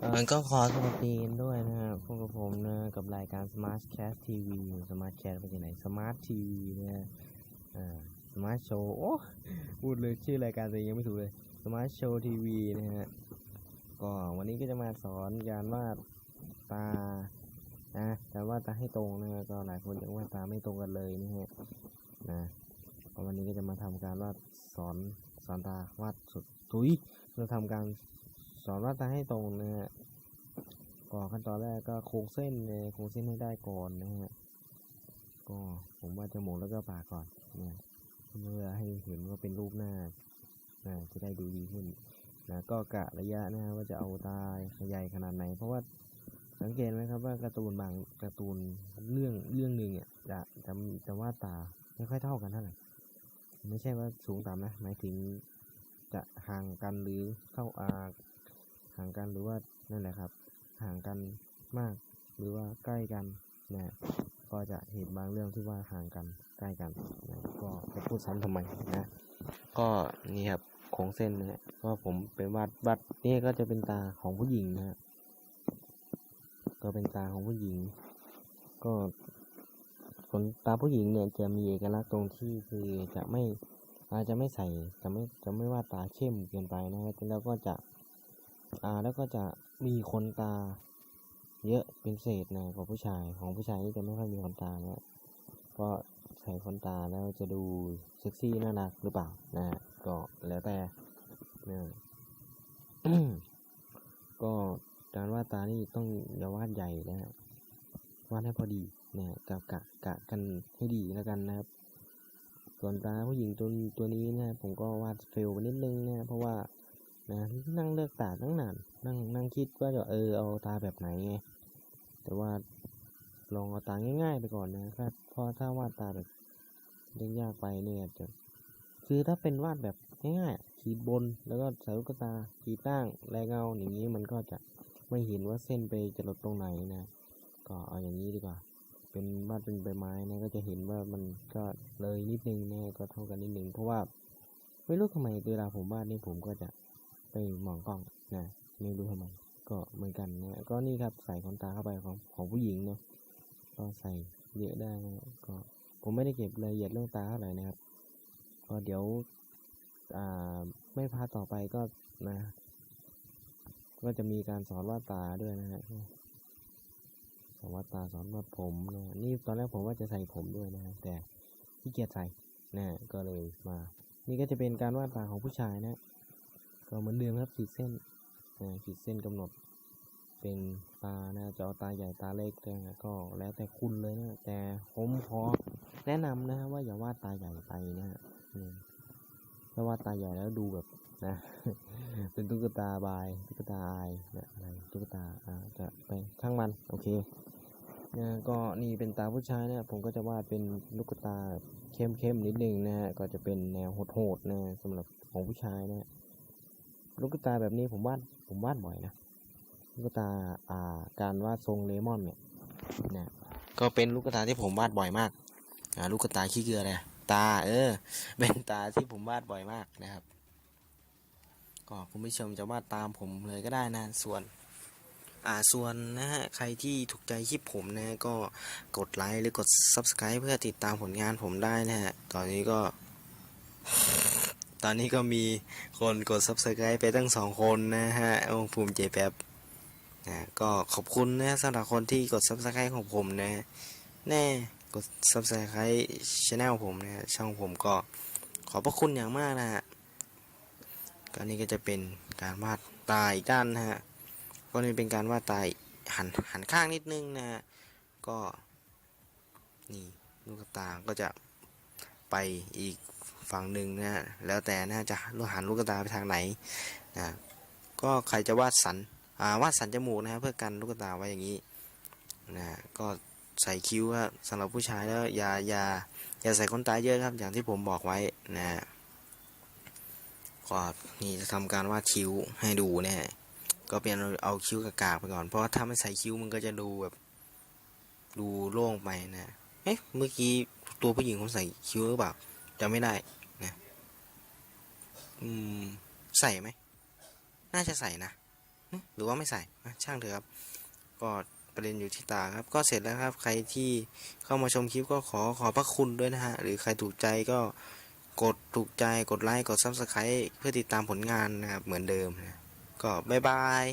เอ่อก็ขอสวัสดีด้วยนะครับพวกกับผมนะกับรายการ Smart Cast TV Smart Cast ไปที่ไหน Smart TV นะฮะอ่า Smart Show โอ้พูดเลยชื่อรายการตัวเองยังไม่ถูกเลย Smart Show TV นะฮะก็วันนี้ก็จะมาสอนการวาดตานะการวาตาให้ตรงนะฮะก็หลายคนยังวาดตาไม่ตรงกันเลยนะฮะนะวันนี้ก็จะมาทำการวาดสอนสอนตาวาดสุดทุยเราทำการ สอนวาดตาให้ตรงนะฮะก่อนขั้นตอนแรกก็โค้งเส้นเลยโค้งเส้นให้ได้ก่อนนะฮะก็ผมว่าจมูกแล้วก็ปากก่อนนะเพื่อให้เห็นว่าเป็นรูปหน้านะจะได้ดูดีขึ้นนะก็กะระยะนะว่าจะเอาตาใหญ่ขนาดไหน เพราะว่าสังเกตไหมครับว่าการ์ตูนบางการ์ตูนเรื่องเรื่องหนึ่งอะจะจะจะวาดตาไม่ค่อยเท่ากันเท่าไหร่ไม่ใช่ว่าสูงต่ำนะ หมายถึงจะห่างกันหรือเท่าอาห่า กันหรือว่านั่นแหละครับ ห่างกันมาก หรือว่าใกล้กันนะก็จะเห็นบางเรื่องที่ว่าห่างกันใกล้กันนะก็จะพูดซ้ำทำไมนะก็นี่ครับโค้งเส้นนะฮะก็ผมเป็นวาดวาดนี่ก็จะเป็นตาของผู้หญิงนะก็เป็นตาของผู้หญิง ก็ขนตาผู้หญิงเนี่ยจะมีเอกลักษณ์ตรงที่คือจะไม่อาจจะไม่ใส่จะไม่จะไม่วาดตาเข้มเกินไปนะฮะแล้วก็จะ อ่าแล้วก็จะมีขนตา เยอะเป็นเศษนะของผู้ชายของผู้ชายนี่จะไม่ค่อยมีขนตานะก็ใส่ขนตาแล้วจะดูเซ็กซี่น่ารักหรือเปล่านะก็แล้วแต่นะก็การวาดตานี่ต้องอย่าวาดใหญ่นะฮะวาดให้พอดีนะกับกะกะกันให้ดีแล้วกันนะครับ ส่วนตาผู้หญิงตัวตัวนี้นะผมก็วาดเฟลไปนิดนึงนะเพราะว่า นะนั่งเลือกตาตั้งนานนั่งนั่งคิดว่าจะเออเอาตาแบบไหนไงแต่ว่าลองเอาตาง่าย ๆ ไปก่อนนะครับเพราะถ้าวาดตาแบบยากๆไปเนี่ยจะคือถ้าเป็นวาดแบบง่ายๆขีดบนแล้วก็ใส่ลูกตาขีดตั้งแลเงาอย่างนี้มันก็จะไม่เห็นว่าเส้นไปจะลดตรงไหนนะ ก็เอาอย่างนี้ดีกว่า เป็นวาดเป็นใบไม้นะก็จะเห็นว่ามันก็เลยนิดนึงนะก็เท่ากันนิดนึงเพราะว่าไม่รู้ทำไมเวลาผมวาดนี่ผมก็จะ ไปมองกล้องนะไม่รู้ทำไมก็เหมือนกันนะก็นี่ครับใส่ขนตาเข้าไปของของผู้หญิงเนาะก็ใส่เยอะได้นะก็ผมไม่ได้เก็บรายละเอียดเรื่องตาเท่าไหร่นะครับก็เดี๋ยวอ่าไม่พาต่อไปก็นะ ก็จะมีการสอนวาดตาด้วยนะฮะสอนวาดตาสอนวาดผมนะนี่ตอนแรกผมว่าจะใส่ผมด้วยนะแต่ขี้เกียจใส่นะก็เลยมา นี่ก็จะเป็นการวาดตาของผู้ชายนะ ก็เหมือนเดิมครับขีดเส้นขีดเส้นกำหนด เป็นตานะจอตาใหญ่ตาเล็กนะก็แล้วแต่คุณเลยนะแต่ผมขอแนะนำนะฮะว่าอย่าวาดตาใหญ่ไปนะฮะถ้าวาดตาใหญ่แล้วดูแบบนะเป็นตุ๊กตาบายตุ๊กตาอายนะอะไรตุ๊กตาอ่าจะไปช่างมันโอเคนะก็นี่เป็นตาผู้ชายเนี่ยผมก็จะวาดเป็นลูกตาเข้มๆนิดนึงนะฮะก็จะเป็นแนวโหดๆนะสำหรับของผู้ชายนะ ลูกตาแบบนี้ผมวาดผมวาดบ่อยนะลูกตาอ่าการวาดทรงเลมอนเนี่ยนะก็เป็นลูกตาที่ผมวาดบ่อยมากอ่าลูกตาขี้เกลือเลยตาเออเป็นตาที่ผมวาดบ่อยมากนะครับ ก็คุณผู้ชมจะวาดตามผมเลยก็ได้นะส่วนอ่าส่วนนะฮะใครที่ถูกใจคลิปผมนะก็กดไลค์หรือกด Subscribe เพื่อติดตามผลงานผมได้นะฮะตอนนี้ก็ ตอนนี้ก็มีคนกด subscribe ไปตั้งสองคนนะฮะอ้ภูมิใจแบบนะก็ขอบคุณนะสำหรับคนที่กด subscribe ของผมนะแน่กด subscribe channel ผมนะช่องผมก็ขอบพระคุณอย่างมากนะฮะก็นี่ก็จะเป็นการวาดตาอีกด้านนะฮะก็นี่เป็นการวาดตาหันหันข้างนิดนึงนะฮะก็นี่ลูกตาก็จะไปอีก ฝั่งหนึ่งนะฮะแล้วแต่นะจะลูกหันลูกตาไปทางไหนนะก็ใครจะวาดสันาวาดสันจมูกนะฮะเพื่อกันลูกตาไว้อย่างนี้นะก็ใส่คิ้วครับสำหรับผู้ชายแล้วอย่าอย่าอย่าใส่ขนตาเยอะครับ อย่างที่ผมบอกไว้นะก็นี่จะทำการวาดคิ้วให้ดูนะฮะก็เป็นเอาคิ้วกากๆไปก่อนเพราะว่าถ้าไม่ใส่คิ้วมันก็จะดูแบบ ดูโล่งไปนะเอ๊ะเมื่อกี้ตัวผู้หญิงเขาใส่คิ้วหรือเปล่าจำไม่ได้ อืม ใส่ไหม น่าจะใส่นะ หรือว่าไม่ใส่ช่างเถอะครับ ก็ประเด็นอยู่ที่ตาครับ ก็เสร็จแล้วครับ ใครที่เข้ามาชมคลิปก็ขอขอบพระคุณด้วยนะฮะ หรือใครถูกใจก็กดถูกใจ กดไลค์ กดซับสไคร b e เพื่อติดตามผลงานนะครับ เหมือนเดิมนะ ก็บ๊ายบาย